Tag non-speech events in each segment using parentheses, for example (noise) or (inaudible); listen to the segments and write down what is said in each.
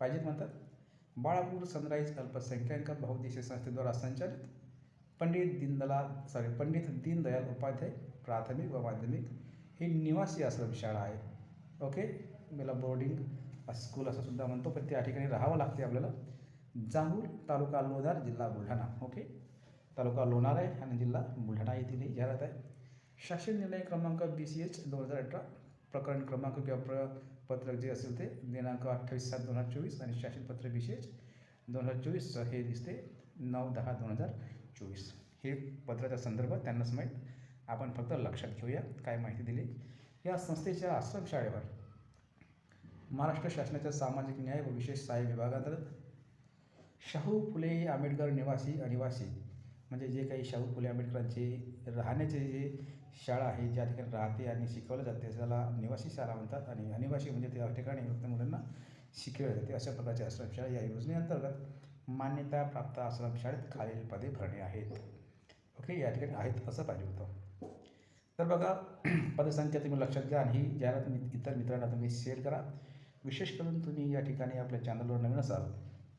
पाहिजेत म्हणतात. बाळापूर सनराईज अल्पसंख्याक बहुउद्देशीय संस्थेद्वारा संचालित पंडित दीनदला सॉरी पंडित दीनदयाल उपाध्याय प्राथमिक व माध्यमिक ही निवासी आश्रमशाळा आहे. ओके मला बोर्डिंग स्कूल असं सुद्धा म्हणतो पण त्या ठिकाणी राहावं लागते आपल्याला. जांभूर तालुका लोणार जिल्हा बुलढाणा. ओके तालुका लोणार आहे आणि जिल्हा बुलढाणा येथील जाहिरात आहे. शासन निर्णय क्रमांक बी सी एच दोन हजार अठरा. प्रकरण क्रमांक किंवा प्र पत्रक जे असेल ते दिनांक अठ्ठावीस सात दोन हजार चोवीस आणि शासन पत्र दोन हजार चोवीस हे दिसते नऊ दहा दोन हजार चोवीस. हे पत्राचा संदर्भ त्यांनाच माहीत आपण फक्त लक्षात घेऊया. काय माहिती दिली? या संस्थेच्या आश्रमशाळेवर महाराष्ट्र शासनाच्या सामाजिक न्याय व विशेष सहाय्य विभागांतर्गत शाहू फुले आंबेडकर निवासी अनिवासी म्हणजे जे काही शाहू फुले आंबेडकरांचे राहण्याचे जे शाळा आहे ज्या ठिकाणी राहते आणि शिकवलं जाते त्याला निवासी शाळा म्हणतात आणि अनिवासी म्हणजे त्या ठिकाणी फक्त मुलांना शिकवले जाते. अशा प्रकारच्या आश्रमशाळा या योजनेअंतर्गत मान्यता प्राप्त आश्रमशाळेत खालील पदे भरणे आहेत. ओके या ठिकाणी आहेत असं पाहिजे होतं. तर बघा (clears throat) पदसंख्या तुम्ही लक्षात घ्या आणि ही जाहिरात इतर मित्रांना तुम्ही शेअर करा. विशेष करून तुम्ही या ठिकाणी आपल्या चॅनलवर नवीन असाल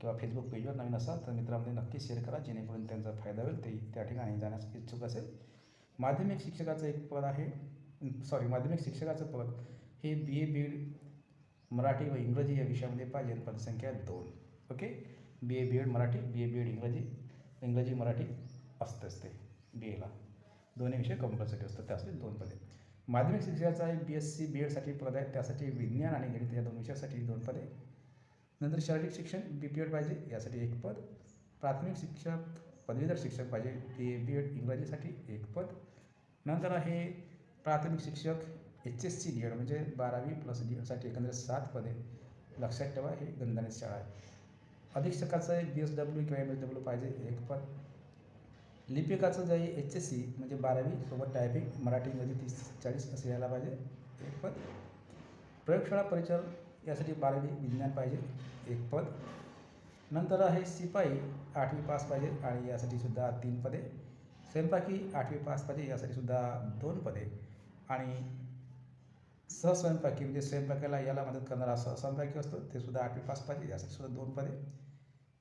किंवा फेसबुक पेजवर नवीन असाल तर मित्रांमध्ये नक्की शेअर करा जेणेकरून त्यांचा फायदा होईल. ते त्या ठिकाणी जाण्यास इच्छुक असेल. माध्यमिक शिक्षकाचं एक पद आहे. सॉरी माध्यमिक शिक्षकाचं पद हे बी ए बी एड मराठी व इंग्रजी या विषयामध्ये पाहिजे. पदसंख्या दोन. Okay? B A B Ed Marathi B A B Ed Ingraji. Ingraji Marathi असते असते बी एला दोन्ही विषय कंपल्सरी असतात. त्यासाठी दोन पदे. माध्यमिक शिक्षकाचा एक बी एस सी बी एडसाठी पद आहे. त्यासाठी विज्ञान आणि गणित या दोन विषयासाठी दोन पदे. नंतर शारीरिक शिक्षण बी पी एड पाहिजे यासाठी एक पद. प्राथमिक शिक्षक पदवीधर शिक्षक पाहिजे बी ए बी एड इंग्रजीसाठी एक पद. नंतर आहे प्राथमिक शिक्षक H S C D Ed म्हणजे बारावी प्लस डी एडसाठी एकंदरीत सात पदे लक्षात ठेवा हे गंधानीत शाळा आहे. अधीक्षकाचं बी एस डब्ल्यू किंवा एम एस डब्ल्यू पाहिजे एक पद. लिपिकाचं जे एच एस सी म्हणजे बारावी सोबत टायपिंग मराठी इंग्रजी तीस चाळीस असं यायला पाहिजे एक पद. प्रयोगशाळा परिचर यासाठी बारावी विज्ञान पाहिजे एक पद. नंतर आहे शिपाई आठवी पास पाहिजे आणि यासाठी सुद्धा तीन पदे. स्वयंपाकी आठवी पास पाहिजे यासाठी सुद्धा दोन पदे. आणि सहस्वयंपाकी म्हणजे स्वयंपाकाला याला मदत करणारा सहस्वयंपाकी असतो ते सुद्धा आठवी पास पाहिजे यासाठी सुद्धा दोन पदे.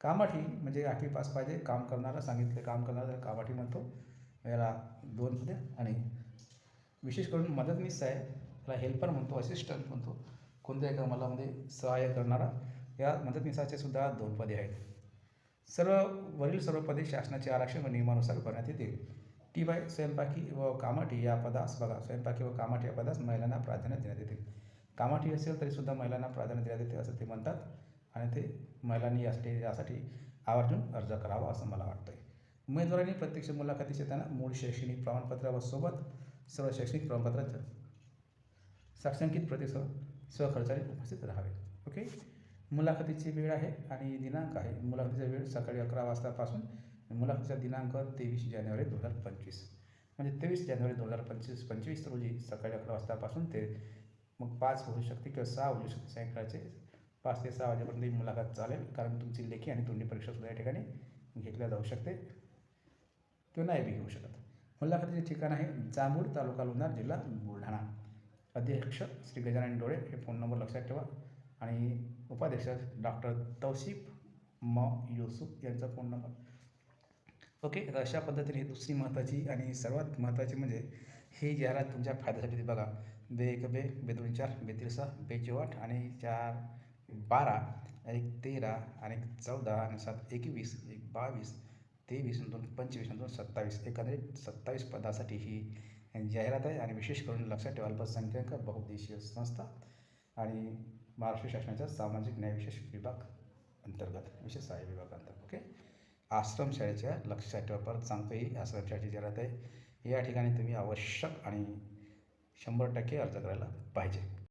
कामाठी म्हणजे आठवी पास पाहिजे काम करणारा सांगितलं काम करणारा कामाठी म्हणतो. याला दोन पदे. आणि विशेष करून मदतनीस आहे त्याला हेल्पर म्हणतो असिस्टंट म्हणतो. कोणत्याही कामाला सहाय्य करणारा? या मदतनीसाचे सुद्धा दोन पदे आहेत. सर्व वरील सर्व पदे शासनाचे आरक्षण व नियमानुसार करण्यात येतील. टी बाय स्वयंपाकी व कामाठी या पदास बघा स्वयंपाकी व कामाठी या पदास महिलांना प्राधान्य देण्यात येते. कामाठी असेल तरीसुद्धा महिलांना प्राधान्य देण्यात येते असं ते म्हणतात आणि ते महिलांनी यासाठी यासाठी आवर्जून अर्ज करावा असं मला वाटतं आहे उमेदवारांनी प्रत्यक्ष मुलाखतीस येताना मूळ शैक्षणिक प्रमाणपत्रासोबत व सोबत सर्व शैक्षणिक प्रमाणपत्राच्या साक्षांकित प्रतिसह स्वखर्चाने उपस्थित राहावे. ओके मुलाखतीची वेळ आहे आणि दिनांक आहे. मुलाखतीचा वेळ सकाळी अकरा वाजतापासून मुलाखतीचा दिनांक तेवीस जानेवारी दोन हजार पंचवीस. म्हणजे तेवीस जानेवारी दोन हजार पंचवीस पंचवीस रोजी सकाळी अकरा वाजतापासून ते मग पाच होऊ शकते किंवा सहा होऊ शकते. सायंकाळचे पाच ते सहा वाजेपर्यंत ही मुलाखत चालेल. कारण तुमची लेखी आणि तोंडी परीक्षासुद्धा या ठिकाणी घेतल्या जाऊ शकते. किंवा नाही बी घेऊ शकत. मुलाखतीचे ठिकाण आहे जांभूर तालुका लोणार जिल्हा बुलढाणा. अध्यक्ष श्री गजानन डोळे हे फोन नंबर लक्षात ठेवा. आणि उपाध्यक्ष डॉक्टर तौसिफ म युसुफ यांचा फोन नंबर. ओके तर अशा पद्धतीने दुसरी महत्त्वाची आणि सर्वात महत्त्वाची म्हणजे ही जाहिरात तुमच्या फायद्यासाठी बघा. बे एक बे बे दोन चार बे तीन सहा बे चौआठ आणि चार बारा एक तेरा आणि एक चौदा आणि सात एकवीस एक बावीस तेवीस दोन पंचवीस दोन सत्तावीस. एकंदरीत सत्तावीस पदासाठी ही जाहिरात आहे आणि विशेष करून लक्षात ठेवा अल्पसंख्याक बहुउद्देशीय संस्था आणि महाराष्ट्र शासनाचा सामाजिक न्याय विशेष विभाग अंतर्गत विशेष सहाय्य विभाग अंतर्गत ओके? आश्रमशाळेच्या लक्षात ठेवा परत सांगतो ही आश्रमशाळेची जाहिरात आहे. या ठिकाणी तुम्ही आवश्यक आणि शंभर टक्के अर्ज करायला पाहिजे.